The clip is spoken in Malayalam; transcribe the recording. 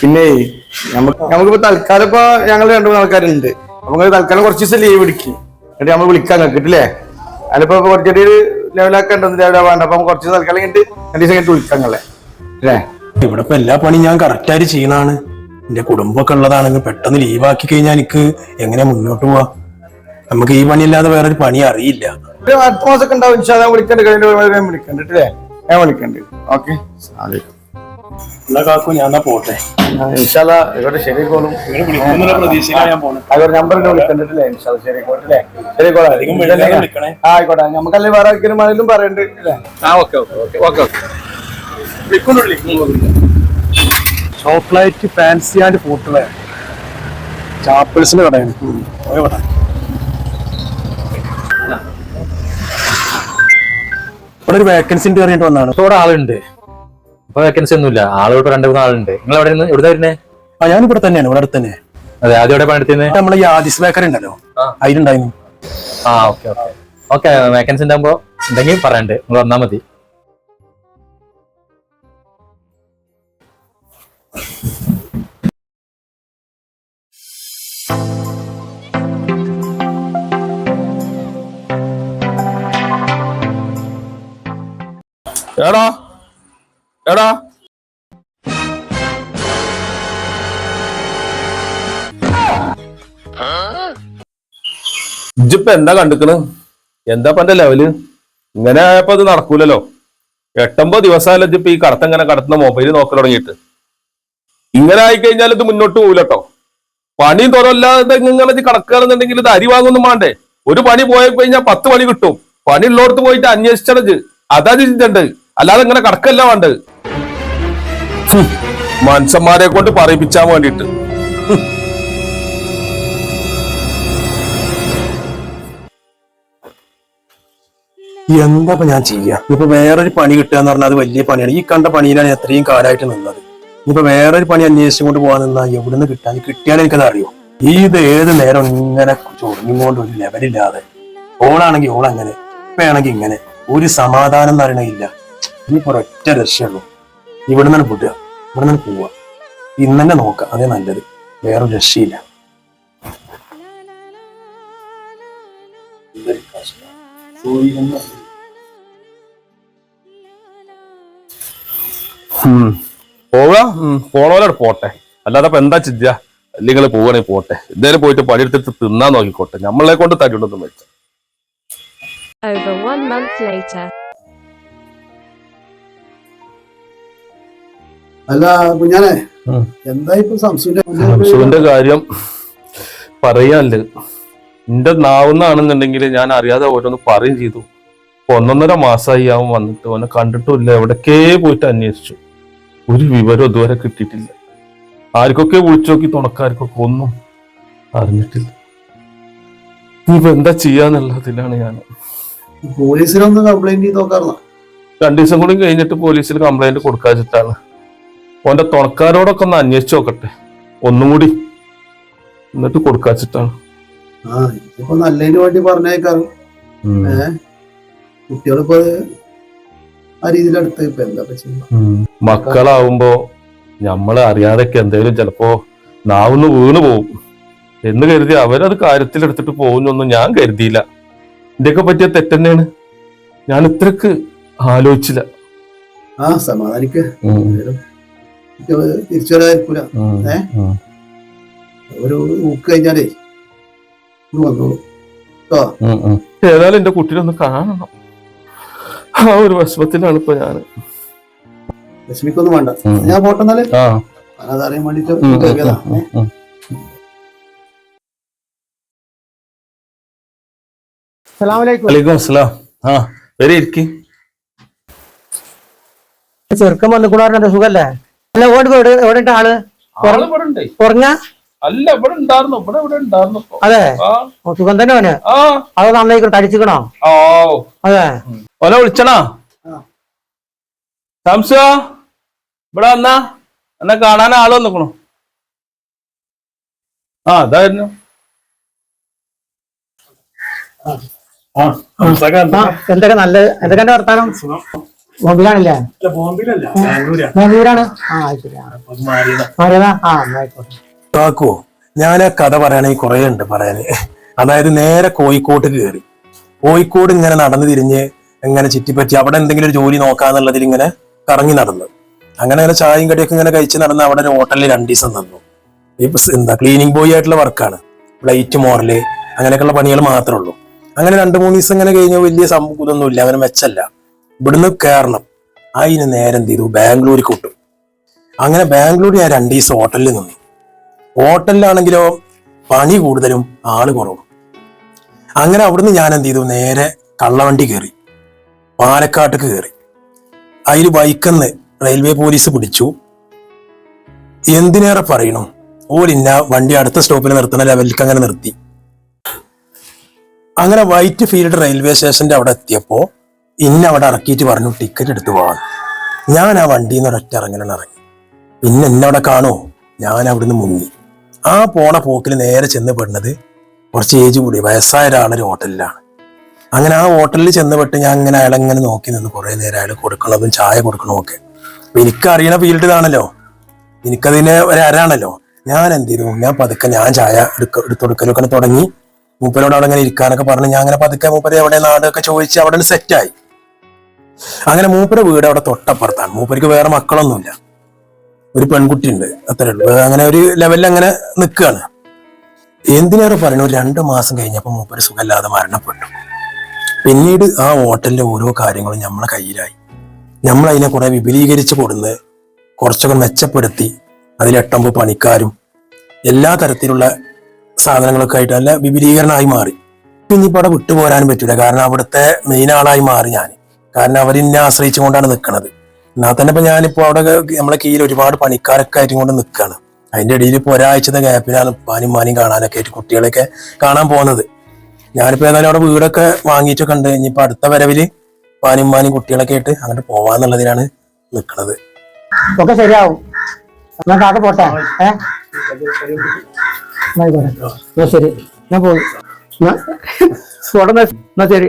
പിന്നെ നമുക്ക് നമുക്കിപ്പോ തൽക്കാലം ഇപ്പൊ ഞങ്ങൾ രണ്ടു മൂന്ന് ആൾക്കാരുണ്ട്. അപ്പൊ തൽക്കാലം കുറച്ച് ദിവസം ലീവ് എടുക്കി. എന്നിട്ട് നമ്മൾ വിളിക്കാൻ കിട്ടില്ലേ? അതിലിപ്പോ കുറച്ചൊരു ഉണ്ടെന്ന് ലെവലാ വേണ്ട അപ്പൊ കുറച്ച് തൽക്കാലം കഴിഞ്ഞിട്ട് രണ്ട് ദിവസം കഴിഞ്ഞിട്ട് വിളിക്കാൻ നിങ്ങളെ അല്ലേ? ഇവിടെ ഇപ്പൊ എല്ലാ പണിയും ഞാൻ കറക്റ്റായിട്ട് ചെയ്യണാണ് എന്റെ കുടുംബമൊക്കെ ഉള്ളതാണെങ്കിൽ പെട്ടെന്ന് ലീവാക്കി കഴിഞ്ഞാൽ എനിക്ക് എങ്ങനെ മുന്നോട്ട് പോവാ? നമുക്ക് ഈ പണിയില്ലാതെ വേറൊരു പണി അറിയില്ല. ഒരു അടുത്ത മാസം ഉണ്ടാവും. വിളിക്കണ്ട്. കഴിഞ്ഞ വിളിക്കണ്ടിട്ടില്ലേ ഞാൻ വിളിക്കണ്ട്. ഓക്കെ. കാക്കു ഞാൻ പോട്ടെ ഇവിടെ ശരിക്കോളും വിളിക്കണ്ടിട്ടില്ലേ? ശരിക്കോളെ ആയിക്കോട്ടെ. നമുക്കല്ലേ വേറെ ആർക്കെങ്കിലും ആണെങ്കിലും പറയണ്ട് ചോക്ലേറ്റ് ഫാൻസി ആൻഡ് ഫുഡ് ചാപ്പിൾസിന്റെ കടയാണ്. ഇവിടെ ഒരു വേക്കൻസി ഉണ്ട് പറഞ്ഞിട്ട് വന്നാണ് ഇവിടെ ആളുണ്ട്. ഇപ്പൊ വേക്കൻസി ഒന്നുമില്ല. ആളുകൾ രണ്ട് മൂന്ന് ആളുണ്ട്. നിങ്ങൾ എവിടെ നിന്ന് എവിടെ വരുന്നേ? ആ ഞാൻ ഇവിടെ തന്നെയാണ് ഇവിടെ അടുത്ത് തന്നെ. അതെ ആദ്യം എവിടെ പണിയെടുത്തിരുന്നേ നമ്മളെ ഈ ആദിസ് ബേക്കറി ഉണ്ടല്ലോ. അതിലുണ്ടായിരുന്നു. ആ ഓക്കെ ഓക്കെ. ഓക്കെ വേക്കൻസി ഉണ്ടാകുമ്പോ ഉണ്ടെങ്കിൽ പറയണ്ട്. നിങ്ങൾ വന്നാൽ മതി. എടാ. എടാ. ഇജ്ജിപ്പ എന്താ കണ്ടിക്കണ്? എന്താ പന്റെ ലെവൽ ഇങ്ങനെ ആയപ്പോ അത് നടക്കൂലല്ലോ. എട്ടൊമ്പത് ദിവസമല്ല ഇജ്ജിപ്പോ ഈ കടത്ത് ഇങ്ങനെ കടത്തുന്ന മൊബൈൽ നോക്കൽ തുടങ്ങിയിട്ട്. ഇങ്ങനെ ആയി കഴിഞ്ഞാൽ ഇത് മുന്നോട്ട് പോകില്ലട്ടോ പണി തുറല്ലാതെ ഇങ്ങനെ കടക്കുകയാണെന്നുണ്ടെങ്കിൽ ഇത് അരി വാങ്ങൊന്നും വേണ്ടേ ഒരു പണി പോയി കഴിഞ്ഞാൽ പത്ത് പണി കിട്ടും. പണി ഉള്ളോടത്ത് പോയിട്ട് അന്വേഷിച്ചത് അതാ ചിന്തണ്ട് അല്ലാതെ ഇങ്ങനെ കടക്കല്ല വേണ്ടത്. മനുഷ്യന്മാരെ കൊണ്ട് പറയിപ്പിച്ചാൻ വേണ്ടിട്ട് എന്താ ഞാൻ ചെയ്യാ? ഇപ്പൊ വേറൊരു പണി കിട്ടുക എന്ന് പറഞ്ഞാൽ അത് വലിയ പണിയാണ്. ഈ കണ്ട പണിയിലാണ് എത്രയും കാലമായിട്ട് നിന്നത്. ഇപ്പൊ വേറൊരു പണി അന്വേഷിച്ചു കൊണ്ട് പോകാൻ നിന്നാ എവിടുന്ന് കിട്ടാൻ കിട്ടിയാൽ എനിക്കത് അറിയോ ഇത് ഏത് നേരം ഇങ്ങനെ ചൊറിഞ്ഞുകൊണ്ട് ഒരു ലെവലില്ലാതെ ഓളാണെങ്കിൽ ഓളങ്ങനെ ഇപ്പയാണെങ്കിൽ ഇങ്ങനെ. ഒരു സമാധാനം എന്ന് പറയണില്ല ഇനിയിപ്പോ ഒരൊറ്റ രക്ഷയുള്ളൂ ഇവിടെ നിന്ന് വിടുക. ഇവിടെ നിന്ന് പോവുക. ഇന്ന് തന്നെ നോക്കാം അതേ നല്ലത്. വേറൊരു രക്ഷയില്ല. പോവുക? പോണോലോട് പോട്ടെ. അല്ലാതെ ഇപ്പൊ എന്താ ചിന്ത അല്ലെങ്കിൽ പോവുകയാണെങ്കിൽ പോട്ടെ. എന്തായാലും പോയിട്ട് പണിയെടുത്തിട്ട് തിന്നാൻ നോക്കിക്കോട്ടെ. നമ്മളെ കൊണ്ട് തരുണ്ടെന്ന് വെച്ച. Over one month later. അല്ല കുഞ്ഞാനെ എന്താ ഇപ്പൊ സംസുവിന്റെ കാര്യം പറയാല്ല എന്റെ നാവുന്നാണെന്നുണ്ടെങ്കിൽ ഞാൻ അറിയാതെ ഓരോന്ന് പറയും ചെയ്തു. ഇപ്പൊ ഒന്നൊന്നര മാസമായി അവൻ വന്നിട്ട്. അവനെ കണ്ടിട്ടുമില്ല. എവിടേക്കേ പോയിട്ട് അന്വേഷിച്ചു. ഒരു വിവരം ഇതുവരെ കിട്ടിയിട്ടില്ല. ആർക്കൊക്കെ വിളിച്ചു നോക്കി തുണക്കാർക്കൊക്കെ ഒന്നും അറിഞ്ഞിട്ടില്ല. ഇനിയിപ്പോ എന്താ ചെയ്യാന്നുള്ളതിലാണ് ഞാൻ. പോലീസിനൊന്ന് കംപ്ലൈന്റ് ചെയ്ത് നോക്കാറുള്ള രണ്ടു ദിവസം കൂടി കഴിഞ്ഞിട്ട് പോലീസിൽ കംപ്ലൈന്റ് കൊടുക്കാച്ചിട്ടാണ്. ഓന്റെ തുണക്കാരോടൊക്കെ ഒന്ന് അന്വേഷിച്ചു നോക്കട്ടെ. ഒന്നും കൂടി എന്നിട്ട് കൊടുക്കാച്ചിട്ടാണ്. ആ ഇതിപ്പോ നല്ലതിന് വേണ്ടി പറഞ്ഞേക്കാം ഏഹ് കുട്ടികളിപ്പോ ആ രീതിയിലെടുത്ത് ഇപ്പൊ എന്താ മക്കളാവുമ്പോ നമ്മളെ അറിയാതൊക്കെ എന്തെങ്കിലും ചിലപ്പോ നാവുന്ന് വീണ് പോകും എന്ന് കരുതി അവരത് കാര്യത്തിലെടുത്തിട്ട് പോകുന്നൊന്നും ഞാൻ കരുതിയില്ല. ഇന്റെയൊക്കെ പറ്റിയ തെറ്റന്നെയാണ് ഞാൻ ഇത്രക്ക് ആലോചിച്ചില്ല. ആ സമാധാനിക്ക്. കുട്ടികൾ തിരിച്ചു വരാതിരിക്കൂല ഏ? ഒരു ഊക്ക് കഴിഞ്ഞാലേ വന്നോളൂ. ഏതായാലും എന്റെ കുട്ടീനെ ഒന്ന് കാണണം. ആ ഒരു വിഷമത്തിലാണ് ഇപ്പൊ ഞാൻ. വിഷമിക്കൊന്നും വേണ്ട. ഞാൻ ആ. അതറിയാൻ വേണ്ടിട്ട് ചെറുക്കം വന്നു കൂടാറുണ്ട് സുഖല്ലേ? അല്ല ഓടി എവിടെ- ആൾ? ഉറങ്ങ അല്ല ഇവിടെ ഉണ്ടായിരുന്നു ഇവിടെ ഇവിടെ ഉണ്ടായിരുന്നു അതെ? സുഖം തന്നെ അവന്? അത് നന്നായി തടിച്ചിക്കണോ? ഓ. അതെ. ഓനെ വിളിച്ചണോ? സംശ ഇവിടെ വന്നാ. എന്നെ കാണാൻ ആൾ വന്നിക്കണു. ആ അതായിരുന്നു ആ എന്തൊക്കെ നല്ല എന്തൊക്കെ വർത്താനം? ബോംബെയിലല്ല ബാംഗ്ലൂരാണ്? ആ ശരി ആ. മാറിയതാ. ആ എന്നാ ആയിക്കോട്ടെ. കാക്കോ ഞാൻ ആ കഥ പറയുകയാണെങ്കിൽ കുറെ ഉണ്ട് പറയാന്. അതായത് നേരെ കോഴിക്കോട്ട് കയറി കോഴിക്കോട് ഇങ്ങനെ നടന്നു തിരിഞ്ഞ് ഇങ്ങനെ ചുറ്റിപ്പറ്റി അവിടെ എന്തെങ്കിലും ഒരു ജോലി നോക്കാന്നുള്ളതിൽ ഇങ്ങനെ കറങ്ങി നടന്നു. അങ്ങനെ അങ്ങനെ ചായയും കടിയൊക്കെ ഇങ്ങനെ കഴിച്ച് നടന്ന് അവിടെ ഒരു ഹോട്ടലിൽ രണ്ടു ദിവസം നിന്നു. ഇപ്പൊ എന്താ ക്ലീനിങ് ബോയ് ആയിട്ടുള്ള വർക്കാണ് പ്ലേറ്റ് മോറൽ അങ്ങനെയൊക്കെയുള്ള പണികൾ മാത്രമേ ഉള്ളൂ. അങ്ങനെ രണ്ട് മൂന്ന് ദിവസം ഇങ്ങനെ കഴിഞ്ഞാൽ വലിയ സംഭവം ഇതൊന്നുമില്ല അങ്ങനെ മെച്ചല്ല. ഇവിടുന്ന് കയറണം അതിന് നേരം എന്ത് ചെയ്തു? ബാംഗ്ലൂർക്ക് വിട്ടു അങ്ങനെ ബാംഗ്ലൂരിൽ ഞാൻ രണ്ട് ദിവസം ഹോട്ടലിൽ നിന്നു. ഹോട്ടലിലാണെങ്കിലോ പണി കൂടുതലും ആൾ കുറവും. അങ്ങനെ അവിടുന്ന് ഞാൻ എന്ത് ചെയ്തു? നേരെ കള്ളവണ്ടി കയറി പാലക്കാട്ടേക്ക് കയറി അതിൽ ബൈക്കെന്ന് റെയിൽവേ പോലീസ് പിടിച്ചു. എന്തിനേറെ പറയണു? ഓലിന്ന വണ്ടി അടുത്ത സ്റ്റോപ്പിൽ നിർത്തുന്ന ലെവലിലേക്ക് അങ്ങനെ നിർത്തി. അങ്ങനെ വൈറ്റ് ഫീൽഡ് റെയിൽവേ സ്റ്റേഷന്റെ അവിടെ എത്തിയപ്പോ ഇന്ന അവിടെ ഇറക്കിയിട്ട് പറഞ്ഞു ടിക്കറ്റ് എടുത്തു പോവാൻ ഞാൻ ആ വണ്ടിയിൽ നിന്ന് ഒരൊറ്റ ഇറങ്ങലാണ് ഇറങ്ങി. പിന്നെ എന്നെ അവിടെ കാണുമോ ഞാൻ അവിടുന്ന് മുങ്ങി. ആ പോണ പോക്കിൽ നേരെ ചെന്ന് പെടുന്നത് കുറച്ച് ഏജ് കൂടി വയസ്സായ ഒരാളൊരു ഹോട്ടലിലാണ്. അങ്ങനെ ആ ഹോട്ടലിൽ ചെന്ന് പെട്ട് ഞാൻ അങ്ങനെ അയാൾ ഇങ്ങനെ നോക്കി നിന്ന് കുറെ നേരം അയാൾ കൊടുക്കണതും ചായ കൊടുക്കണതും ഒക്കെ. എനിക്ക് അറിയണ ഫീൽഡ് ഇതാണല്ലോ. എനിക്കതിന് ഒരു അരാണല്ലോ. ഞാൻ എന്ത് ചെയ്തു? ഞാൻ പതുക്കെ ഞാൻ ചായ എടുക്ക എടുത്തൊടുക്കലൊക്കെ തുടങ്ങി. മൂപ്പരോട് അവിടെ അങ്ങനെ ഇരിക്കാനൊക്കെ പറഞ്ഞ് ഞാൻ അങ്ങനെ പതുക്കെ മൂപ്പര് എവിടെ നാടൊക്കെ ചോദിച്ച് അവിടെ സെറ്റായി അങ്ങനെ മൂപ്പര വീട് അവിടെ തൊട്ടപ്പുറത്താണ്. മൂപ്പർക്ക് വേറെ മക്കളൊന്നുമില്ല. ഒരു പെൺകുട്ടി ഉണ്ട് അത്രേ ഉള്ളൂ. അങ്ങനെ ഒരു ലെവലിൽ അങ്ങനെ നിൽക്കുകയാണ് എന്തിനേറെ പറയണു? രണ്ട് മാസം കഴിഞ്ഞപ്പോൾ മൂപ്പര് സുഖമില്ലാതെ മരണപ്പെട്ടു. പിന്നീട് ആ ഹോട്ടലിലെ ഓരോ കാര്യങ്ങളും നമ്മളെ കയ്യിലായി. നമ്മൾ അതിനെ കുറെ വിപുലീകരിച്ച് കൊടുന്ന് കുറച്ചൊക്കെ മെച്ചപ്പെടുത്തി. അതിലെട്ടമ്പ് പണിക്കാരും എല്ലാ തരത്തിലുള്ള സാധനങ്ങളൊക്കെ ആയിട്ട് നല്ല വിപുലീകരണമായി മാറി. ഇനിയിപ്പോൾ അവിടെ വിട്ടുപോരാനും പറ്റൂല. കാരണം അവിടുത്തെ മെയിൻ ആളായി മാറി ഞാൻ കാരണം അവരെന്നെ ആശ്രയിച്ചുകൊണ്ടാണ് നിൽക്കുന്നത് എന്നാൽ തന്നെ ഇപ്പൊ ഞാനിപ്പോ അവിടെ നമ്മളെ കീഴിൽ ഒരുപാട് പണിക്കാരൊക്കെ ആയിട്ടും കൊണ്ട് നിൽക്കുകയാണ് അതിന്റെ ഇടയിൽ ഇപ്പോൾ ഒരാഴ്ചത്തെ ഗ്യാപ്പിലാണ് പാനും മാനും കാണാനൊക്കെ ആയിട്ട് കുട്ടികളെയൊക്കെ കാണാൻ പോകുന്നത്. ഞാനിപ്പോൾ ഏതായാലും അവിടെ വീടൊക്കെ വാങ്ങിയിട്ടൊക്കെ ഉണ്ട്. ഇനിയിപ്പോൾ അടുത്ത വരവിൽ പാനും മാനും കുട്ടികളൊക്കെ ആയിട്ട് അങ്ങോട്ട് പോവാന്നുള്ളതിനാണ് നിൽക്കുന്നത് ഒക്കെ ശരിയാവും. ഞാൻ കാക്ക പോട്ടെ? ശരി. ഞാൻ പോയി. എന്നാ ശരി.